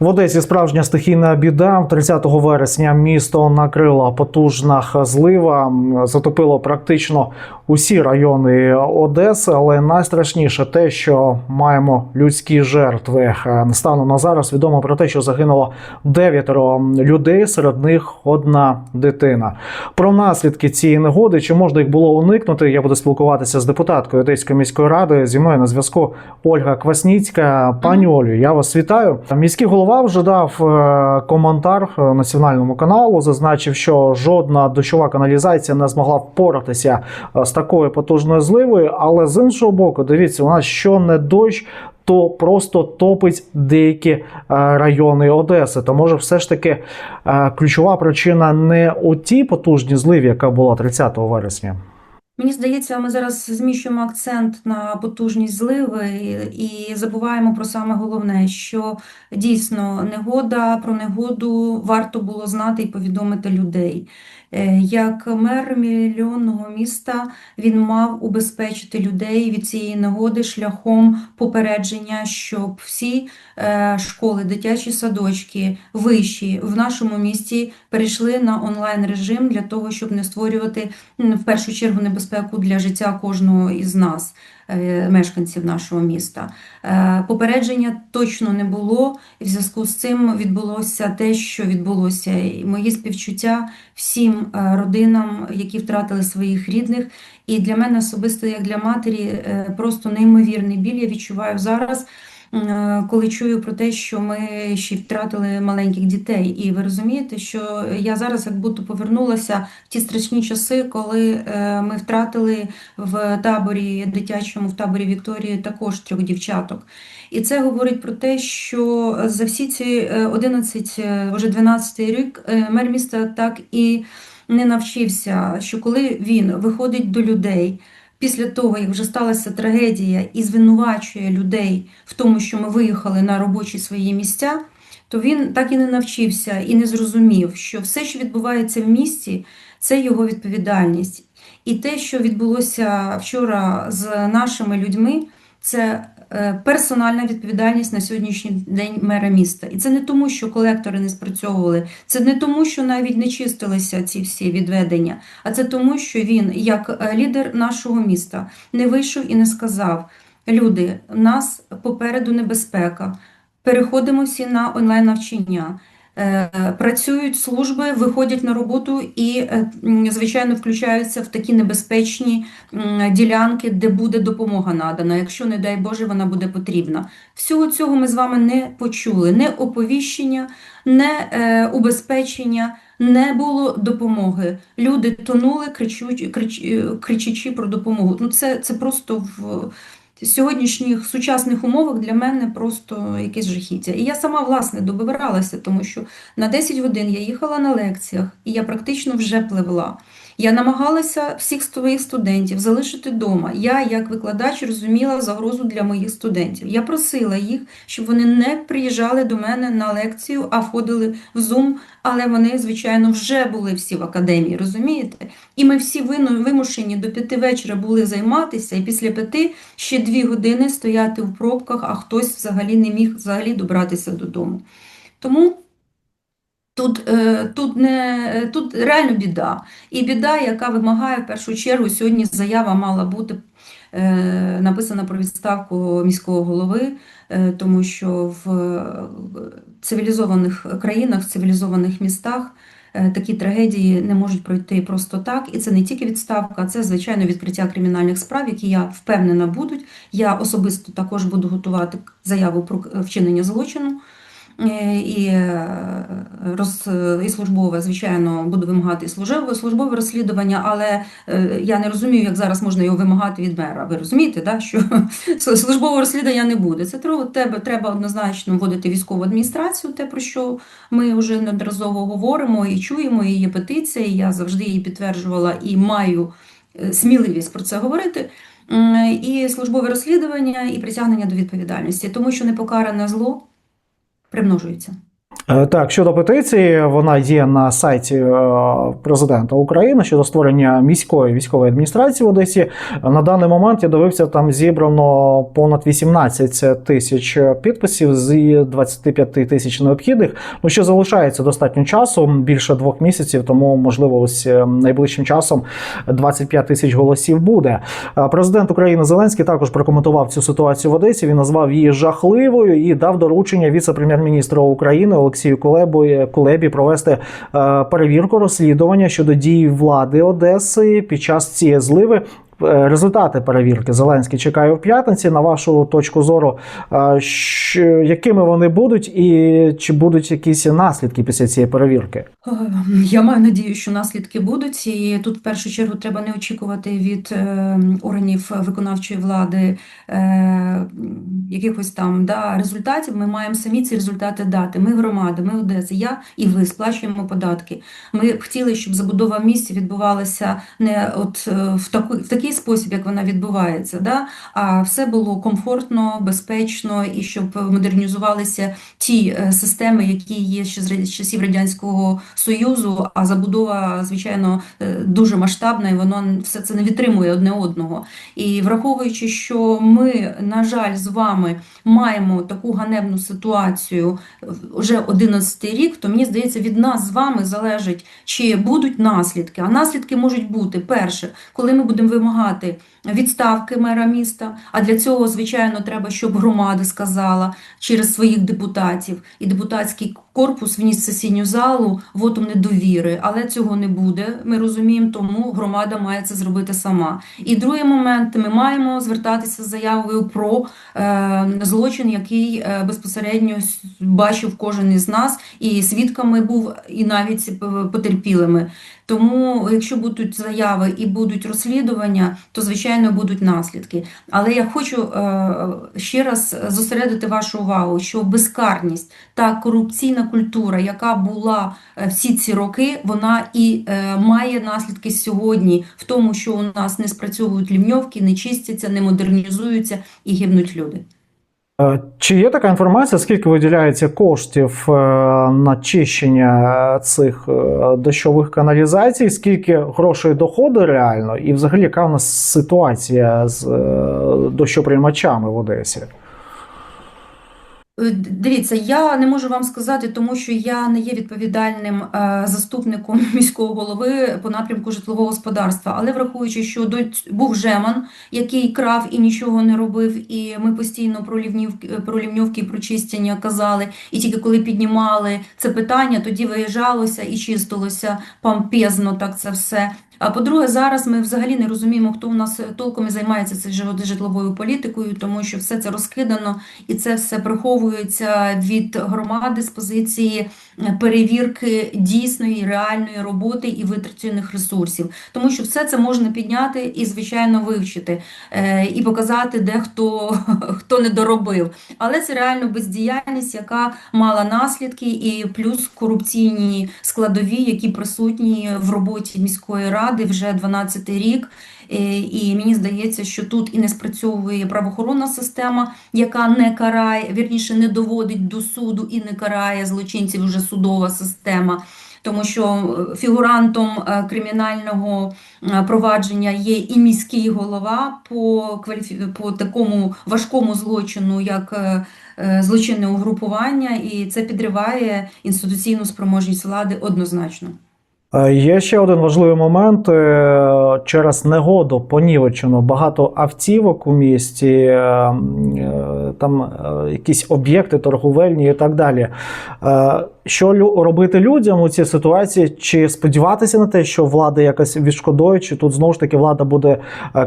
В Одесі справжня стихійна біда. 30 вересня місто накрила потужна злива, затопило практично усі райони Одеси. Але найстрашніше те, що маємо людські жертви. Е, Станом на зараз відомо про те, що загинуло дев'ятеро людей, серед них одна дитина. Про наслідки цієї негоди, чи можна їх було уникнути? Я буду спілкуватися з депутаткою Одеської міської ради. Зі мною на зв'язку Ольга Квасніцька. Пані Олю, я вас вітаю. Міський голова вже дав е, коментар е, національному каналу. Зазначив, що жодна дощова каналізація не змогла впоратися з такою потужною зливою. Але з іншого боку, дивіться, у нас що не дощ. То просто топить деякі е, райони Одеси. То може, все ж таки е, ключова причина не у тій потужній зливі, яка була 30 вересня. Мені здається, ми зараз зміщуємо акцент на потужність зливи і забуваємо про саме головне, що дійсно негода про негоду варто було знати і повідомити людей. Е, Як мер мільйонного міста він мав убезпечити людей від цієї негоди шляхом попередження, щоб всі е, школи, дитячі садочки, виші в нашому місті перейшли на онлайн режим для того, щоб не створювати в першу чергу небезпеку для життя кожного із нас, мешканців нашого міста. Е, Попередження точно не було, і в зв'язку з цим відбулося те, що відбулося. І мої співчуття всім е, родинам, які втратили своїх рідних. І для мене особисто, як для матері, е, просто неймовірний біль я відчуваю зараз. Е, Коли чую про те, що ми ще втратили маленьких дітей, і ви розумієте, що я зараз як будто повернулася в ті страшні часи, коли е, ми втратили в таборі дитячому, в таборі Вікторії також трьох дівчаток. І це говорить про те, що за всі ці е, 11, е, вже 12 рік мер міста так і не навчився, що коли він виходить до людей. Після того, як вже сталася трагедія і звинувачує людей в тому, що ми виїхали на робочі свої місця, то він так і не навчився і не зрозумів, що все, що відбувається в місті, це його відповідальність. І те, що відбулося вчора з нашими людьми, це персональна відповідальність на сьогоднішній день мера міста. І це не тому, що колектори не спрацьовували, це не тому, що навіть не чистилися ці всі відведення, а це тому, що він, як е, лідер нашого міста, не вийшов і не сказав: люди, нас попереду небезпека. Переходимо всі на онлайн навчання. Е, Працюють служби, виходять на роботу і, е, звичайно, включаються в такі небезпечні ділянки, де буде допомога надана, якщо, не дай Боже, вона буде потрібна. Всього цього ми з вами не почули: не оповіщення, не е, убезпечення, не було допомоги. Люди тонули, кричуть, крич, кричачи про допомогу. Ну, це, це просто в сьогоднішніх сучасних умовах для мене просто якесь жахіття. І я сама, власне, добиралася, тому що на 10 годин я їхала на лекціях, і я практично вже пливла. Я намагалася всіх своїх студентів залишити вдома. Я, як викладач, розуміла загрозу для моїх студентів. Я просила їх, щоб вони не приїжджали до мене на лекцію, а входили в Zoom, але вони, звичайно, вже були всі в академії, розумієте? І ми всі вимушені до п'яти вечора були займатися, і після п'яти ще дві години стояти в пробках, а хтось взагалі не міг взагалі добратися додому. Тому тут, е, тут, не, тут реально біда. І біда, яка вимагає в першу чергу, сьогодні заява мала бути е, написана про відставку міського голови, е, тому що в цивілізованих країнах, в цивілізованих містах е, такі трагедії не можуть пройти просто так. І це не тільки відставка, це, звичайно, відкриття кримінальних справ, які я впевнена будуть. Я особисто також буду готувати заяву про вчинення злочину. Е, І, е, роз, і службове, звичайно, буду вимагати і службове, службове розслідування, але е, я не розумію, як зараз можна його вимагати від мера. Ви розумієте, да, що службового розслідування не буде. Це треба, треба однозначно вводити військову адміністрацію, те, про що ми вже неодноразово говоримо і чуємо, і є петиція, і я завжди її підтверджувала і маю сміливість про це говорити. І службове розслідування, і притягнення до відповідальності, тому що непокаране зло примножується. Е, Так, щодо петиції, вона є на сайті е, президента України щодо створення міської військової адміністрації в Одесі. На даний момент я дивився, там зібрано понад 18 тисяч підписів з 25 тисяч необхідних. Ну ще залишається достатньо часу, більше двох місяців, тому можливо, ось е, найближчим часом 25 тисяч голосів буде. Президент України Зеленський також прокоментував цю ситуацію в Одесі. Він назвав її жахливою і дав доручення віце-прем'єр-міністра України Олексію Кулебу Кулебі провести е, перевірку розслідування щодо дій влади Одеси під час цієї зливи. Е, Результати перевірки Зеленський чекає в п'ятниці. На вашу точку зору, е, що, якими вони будуть, і чи будуть якісь наслідки після цієї перевірки? Е, Я маю надію, що наслідки будуть, і тут в першу чергу треба не очікувати від органів виконавчої влади якихось там да, результатів. Ми маємо самі ці результати дати. Ми громада, ми Одеса, я і ви сплачуємо податки. Ми хотіли, щоб забудова в відбувалася не от в такий, в такий спосіб, як вона відбувається, да, а все було комфортно, безпечно і щоб модернізувалися ті е, системи, які є ще з часів радянського Союзу, а забудова, звичайно, е, дуже масштабна, і воно все це не відтримує одне одного. І враховуючи, що ми, на жаль, з вами маємо таку ганебну ситуацію вже 11 рік, то мені здається, від нас з вами залежить, чи будуть наслідки. А наслідки можуть бути перше, коли ми будемо вимагати відставки мера міста. А для цього, звичайно, треба, щоб громада сказала через своїх депутатів, і депутатський корпус вніс сесійну залу вотом недовіри, але цього не буде. Ми розуміємо, тому громада має це зробити сама. І другий момент: ми маємо звертатися з заявою про е, злочин, який е, безпосередньо бачив кожен із нас, і свідками був, і навіть е, потерпілими. Тому, якщо будуть заяви і будуть розслідування, то звичайно будуть наслідки. Але я хочу е, ще раз зосередити вашу увагу, що безкарність та корупційна культура, яка була е, всі ці роки, вона і е, має наслідки сьогодні в тому, що у нас не спрацьовують лівньовки, не чистяться, не модернізуються і гибнуть люди. Е, Чи є така інформація, скільки виділяється коштів е, на чищення цих е, дощових каналізацій, скільки грошей доходить реально, і взагалі яка у нас ситуація з дощоприймачами в Одесі? Е, Дивіться, я не можу вам сказати, тому що я не є відповідальним е, заступником міського голови по напрямку житлового господарства. Але враховуючи, що до був Жеман, який крав і нічого не робив, і ми постійно про лівнівки, про лівньовки і про чистення казали. І тільки коли піднімали це питання, тоді виїжджалося і чистилося помпезно так це все. А по-друге, зараз ми взагалі не розуміємо, хто у нас толком і займається цією житловою політикою, тому що все це розкидано і це все приховується від громади з позиції е, перевірки дійсної реальної роботи і витрачених ресурсів, тому що все це можна підняти і звичайно вивчити е, і показати, де хто, хто не доробив. Але це реально бездіяльність, яка мала наслідки, і плюс корупційні складові, які присутні в роботі міської ради вже 12 рік. Е, І мені здається, що тут і не спрацьовує правоохоронна система, яка не карає, вірніше не доводить до суду і не карає злочинців вже судова система. Тому що е, фігурантом е, кримінального провадження є і міський голова по, кваліфі... по такому важкому злочину, як злочинне угрупування, і це підриває інституційну спроможність влади однозначно. Е, Є ще один важливий момент. Е, Через негоду понівечено багато автівок у місті, е, там якісь об'єкти торговельні і так далі. Що робити людям у цій ситуації? Чи сподіватися на те, що влада якось відшкодує, чи тут знову ж таки влада буде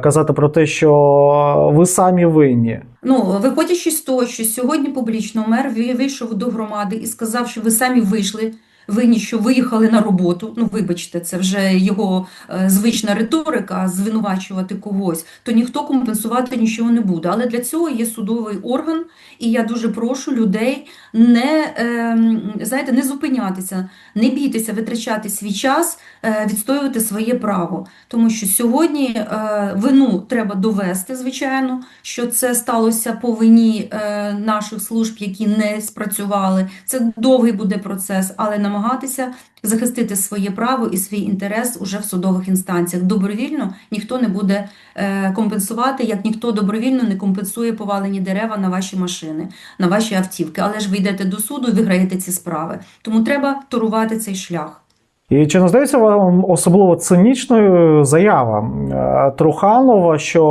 казати про те, що ви самі винні? Ну, виходячи з того, що сьогодні публічно мер ви- вийшов до громади і сказав, що ви самі вийшли винні, що виїхали на роботу. Ну, вибачте, це вже його е, звична риторика звинувачувати когось, то ніхто компенсувати нічого не буде. Але для цього є судовий орган, і я дуже прошу людей не, ем, знаєте, не зупинятися, не бійтеся витрачати свій час, е, відстоювати своє право. Тому що сьогодні е, вину треба довести, звичайно, що це сталося по вині наших служб, які не спрацювали. Це довгий буде процес, але намагатися захистити своє право і свій інтерес уже в судових інстанціях. Добровільно ніхто не буде е, компенсувати, як ніхто добровільно не компенсує повалені дерева на ваші машини, на ваші автівки. Але ж ви йдете до суду виграєте ці справи. Тому треба торувати цей шлях. І чи не здається вам особливо цинічною заява е, Труханова, що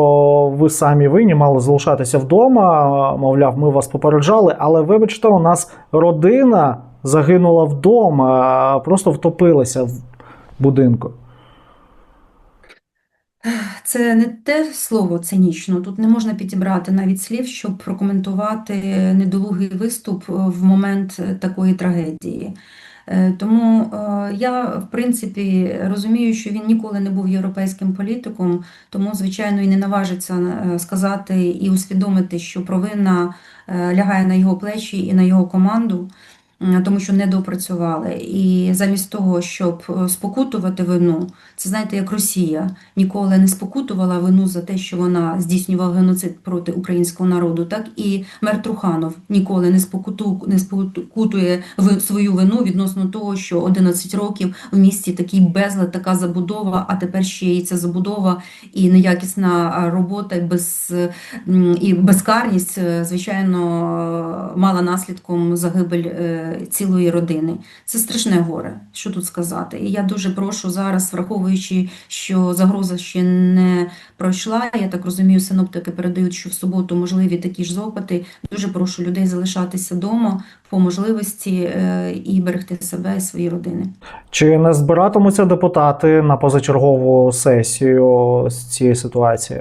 ви самі винні мали залишатися вдома? Мовляв, ми вас попереджали, але вибачте, у нас родина загинула вдома, а просто втопилася в будинку. Це не те слово цинічно. Тут не можна підібрати навіть слів, щоб прокоментувати недолугий виступ в момент такої трагедії. Е, Тому е, я, в принципі, розумію, що він ніколи не був європейським політиком, тому, звичайно, і не наважиться е, сказати і усвідомити, що провина лягає на його плечі і на його команду, тому що не допрацювали. І замість того, щоб е, спокутувати вину, це знаєте, як Росія ніколи не спокутувала вину за те, що вона здійснювала геноцид проти українського народу, так і мер Труханов ніколи не спокуту не спокутує свою вину відносно того, що 11 років в місті такий безлад, така забудова, а тепер ще й ця забудова і неякісна робота, і без і безкарність, е, звичайно, мала наслідком загибель е, цілої родини. Це страшне горе, що тут сказати. І я дуже прошу зараз, враховуючи, що загроза ще не пройшла, я так розумію, синоптики передають, що в суботу можливі такі ж запити. Дуже прошу людей залишатися вдома по можливості е, і берегти себе і свої родини. Чи не збиратимуться депутати на позачергову сесію з цієї ситуації?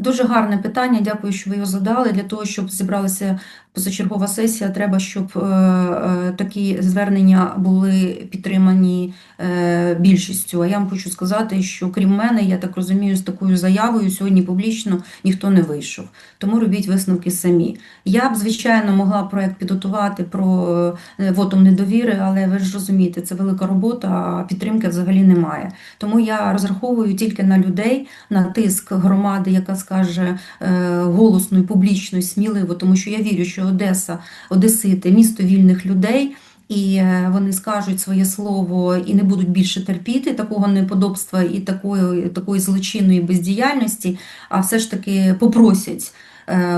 Дуже гарне питання. Дякую, що ви його задали. Для того, щоб зібралася позачергова сесія, треба, щоб е, е, такі звернення були підтримані е, більшістю. А я вам хочу сказати, що крім мене, я так розумію, з такою заявою сьогодні публічно ніхто не вийшов. Тому робіть висновки самі. Я б, звичайно, могла проект підготувати про е, вотум недовіри, але ви ж розумієте, це велика робота, а підтримки взагалі немає. Тому я розраховую тільки на людей, на тиск громади, яка скаже е, голосно і публічно і сміливо, тому що я вірю, що Одеса, Одесити, місто вільних людей. І е, вони скажуть своє слово і не будуть більше терпіти такого неподобства і такої, такої злочинної бездіяльності, а все ж таки попросять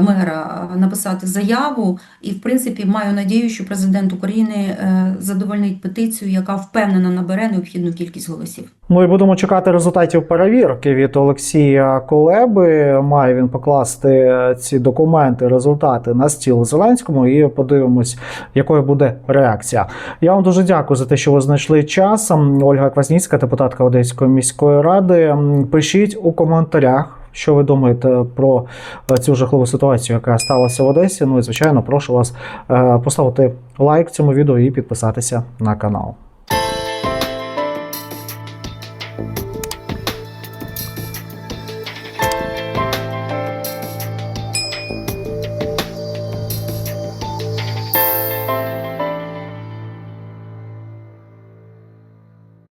мера написати заяву. І, в принципі, маю надію, що президент України е, задовольнить петицію, яка впевнено набере необхідну кількість голосів. Ну і будемо чекати результатів перевірки від Олексія Колеби. Має він покласти ці документи, результати на стіл Зеленському, і подивимось, якою буде реакція. Я вам дуже дякую за те, що ви знайшли час. Ольга Квасніцька, депутатка Одеської міської ради. Пишіть у коментарях. Що ви думаєте про е, цю жахливу ситуацію, яка сталася в Одесі? Ну і звичайно, прошу вас е, поставити лайк цьому відео і підписатися на канал.